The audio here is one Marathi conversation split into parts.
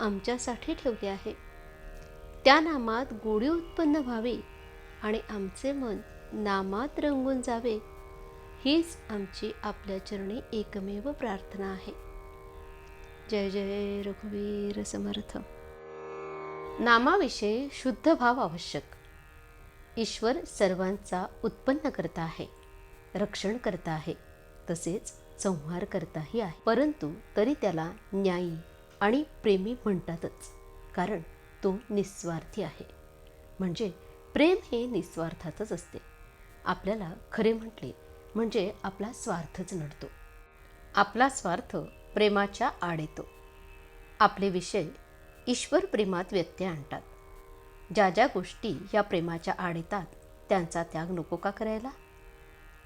आमच्यासाठी ठेवले आहे. त्या नामात गोडी उत्पन्न व्हावी आणि आमचे मन नामात रंगून जावे हीच आमची आपल्या चरणी एकमेव प्रार्थना आहे. जय जय रघुवीर समर्थ. नामाविषयी शुद्ध भाव आवश्यक. ईश्वर सर्वांचा उत्पन्न करता आहे रक्षण करता आहे तसेच संहार करताही आहे. परंतु तरी त्याला न्यायी आणि प्रेमी म्हणतातच कारण तो निस्वार्थी आहे. म्हणजे प्रेम हे निस्वार्थाचंच असते. आपल्याला खरे म्हटले म्हणजे आपला स्वार्थच नडतो. आपला स्वार्थ प्रेमाच्या आड येतो. आपले विषय ईश्वर प्रेमात व्यत्यय आणतात. ज्या ज्या गोष्टी या प्रेमाच्या आड येतात त्यांचा त्याग नको का करायला?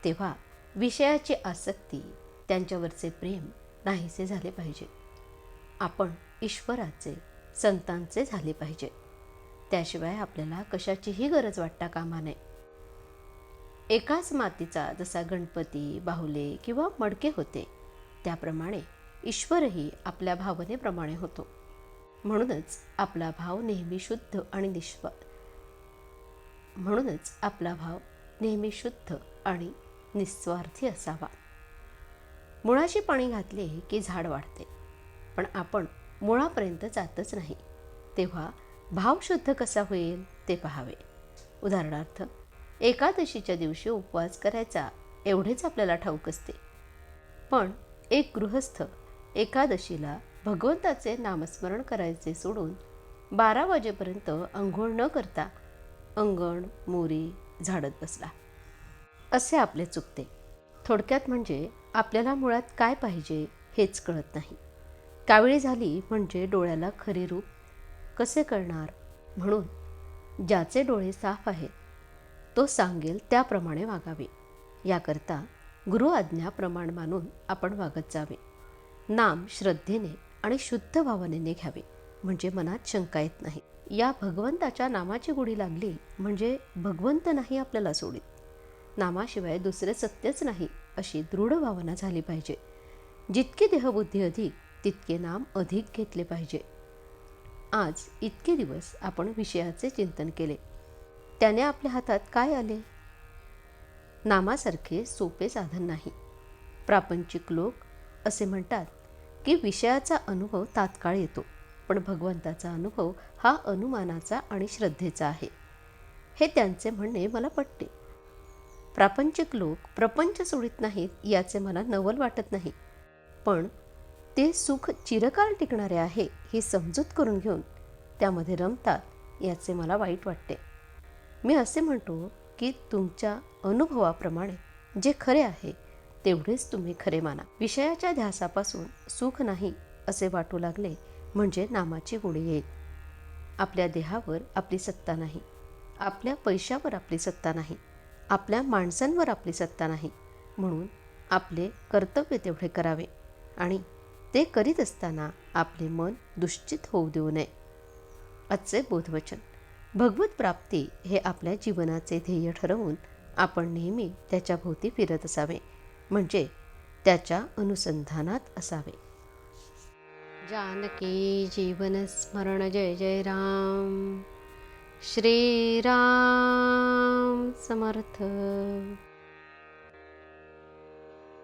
तेव्हा विषयाची आसक्ती त्यांच्यावरचे प्रेम नाहीसे झाले पाहिजे. आपण ईश्वराचे संतांचे झाले पाहिजे. त्याशिवाय आपल्याला कशाचीही गरज वाटता कामा नये. एकाच मातीचा जसा गणपती बाहुले किंवा मडके होते त्याप्रमाणे ईश्वरही आपल्या भावनेप्रमाणे होतो. म्हणूनच आपला भाव नेहमी शुद्ध आणि निस्वा म्हणूनच आपला भाव नेहमी शुद्ध आणि निस्वार्थी असावा. मुळाशी पाणी घातले की झाड वाढते. पण आपण मुळापर्यंत जातच नाही. तेव्हा भाव शुद्ध कसा होईल ते पहावे. उदाहरणार्थ एकादशीच्या दिवशी उपवास करायचा एवढेच आपल्याला ठाऊक असते. पण एक गृहस्थ एकादशीला भगवंताचे नामस्मरण करायचे सोडून बारा वाजेपर्यंत अंघोळ न करता अंगण मोरी झाडत बसला. असे आपले चुकते. थोडक्यात म्हणजे आपल्याला मुळात काय पाहिजे हेच कळत नाही. कावेळी झाली म्हणजे डोळ्याला खरे रूप कसे कळणार? म्हणून ज्याचे डोळे साफ आहेत तो सांगेल त्याप्रमाणे वागावे. याकरता गुरु आज्ञा प्रमाण मानून आपण वागत जावे. नाम श्रद्धेने आणि शुद्ध भावनेने घ्यावे म्हणजे मनात शंका येत नाही. या भगवंताच्या नामाची गुढी लागली म्हणजे भगवंत नाही आपल्याला सोडित. नामाशिवाय दुसरे सत्यच नाही अशी दृढ भावना झाली पाहिजे. जितकी देहबुद्धी अधिक तितके नाम अधिक घेतले पाहिजे. आज इतके दिवस आपण विषयाचे चिंतन केले. त्याने आपल्या हातात काय आले? नामासारखे सोपे साधन नाही. प्रापंचिक लोक असे म्हणतात की विषयाचा अनुभव तात्काळ येतो पण भगवंताचा अनुभव हा अनुमानाचा आणि श्रद्धेचा आहे. हे त्यांचे म्हणणे मला पटते. प्रापंचिक लोक प्रपंच सोडित नाहीत याचे मला नवल वाटत नाही. पण ते सुख चिरकाल टिकणारे आहे ही समजूत करून घेऊन त्यामध्ये रमतात याचे मला वाईट वाटते. मी असे म्हणतो की तुमच्या अनुभवाप्रमाणे जे खरे आहे तेवढेच तुम्ही खरे माना. विषयाच्या ध्यासापासून सुख नाही असे वाटू लागले म्हणजे नामाची गुढी येईल. आपल्या देहावर आपली सत्ता नाही. आपल्या पैशावर आपली सत्ता नाही. आपल्या माणसांवर आपली सत्ता नाही. म्हणून आपले कर्तव्य तेवढे करावे आणि ते करीत असताना आपले मन दुश्चित होऊ देऊ नये. आजचे बोधवचन. भगवत प्राप्ती हे आपल्या जीवनाचे ध्येय ठरवून आपण नेहमी त्याच्या भोवती फिरत असावे. म्हणजे त्याच्या अनुसंधानात असावे. जानकी जीवन स्मरण जय जय राम. श्रीराम समर्थ.